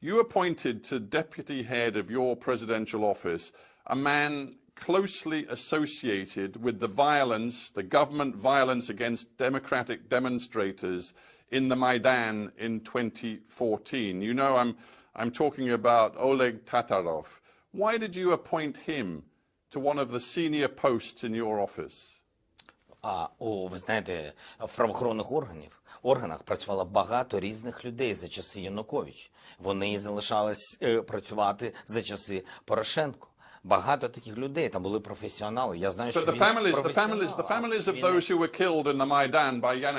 You appointed to deputy head of your presidential office a man closely associated with the violence, the government violence against democratic demonstrators in the Maidan in 2014. You know, I'm, I'm talking about Oleg Tatarov. Why did you appoint him to one of the senior posts in your office? А о, ви знаєте, в правоохоронних органів Органах працювало багато різних людей за часи Янукович. Вони залишались е, працювати за часи Порошенко. Багато таких людей там були професіонали. Я знаю, що він професіонал.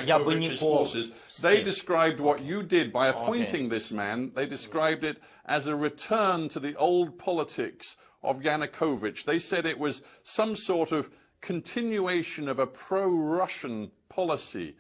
Я би ніколи they described what you did by appointing this man. They described it as a return to the old politics of Yanukovych. They said it was some sort of continuation of a pro-Russian policy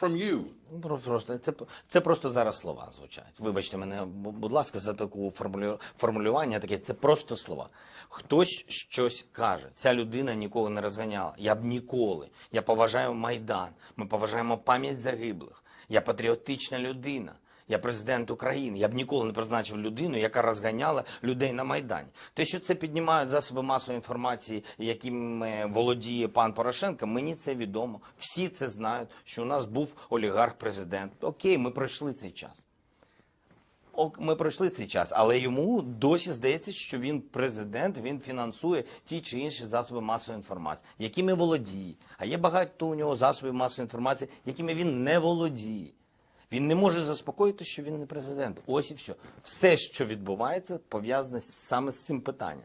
from you. Ну, про- Просто це, це просто зараз слова звучать. Вибачте мене, будь ласка, за таку формулю, формулювання. Таке це просто слова. Хтось щось каже. Ця людина ніколи не розганяла. Я б ніколи. Я поважаю майдан. Ми поважаємо пам'ять загиблих. Я патріотична людина. Я президент України. Я б ніколи не призначив людину, яка розганяла людей на майдані. Те, що це піднімають засоби масової інформації, якими володіє пан Порошенко, мені це відомо. Всі це знають, що у нас був олігарх-президент. Окей, ми пройшли цей час. Ми пройшли цей час, але йому досі здається, що він президент, він фінансує ті чи інші засоби масової інформації, якими володіє. А є багато у нього засобів масової інформації, якими він не володіє. Він не може заспокоїти, що він не президент. Ось і все. Все, що відбувається, пов'язане саме з цим питанням.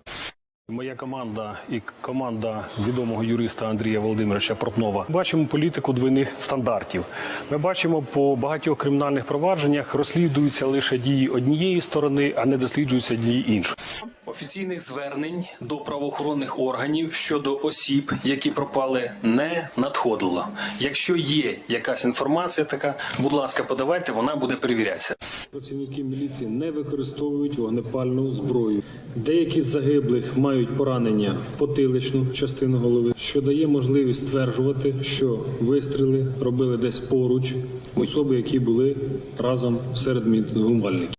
Моя команда і команда відомого юриста Андрія Володимировича Портнова бачимо політику двойних стандартів. Ми бачимо по багатьох кримінальних провадженнях розслідуються лише дії однієї сторони, а не досліджуються дії іншої. Офіційних звернень до правоохоронних органів щодо осіб, які пропали, не надходило. Якщо є якась інформація, така, будь ласка, подавайте, вона буде перевірятися. Працівники міліції не використовують вогнепальну зброю. Деякі з загиблих мають поранення в потиличну частину голови, що дає можливість стверджувати, що вистріли робили десь поруч особи, які були разом серед мітингувальників.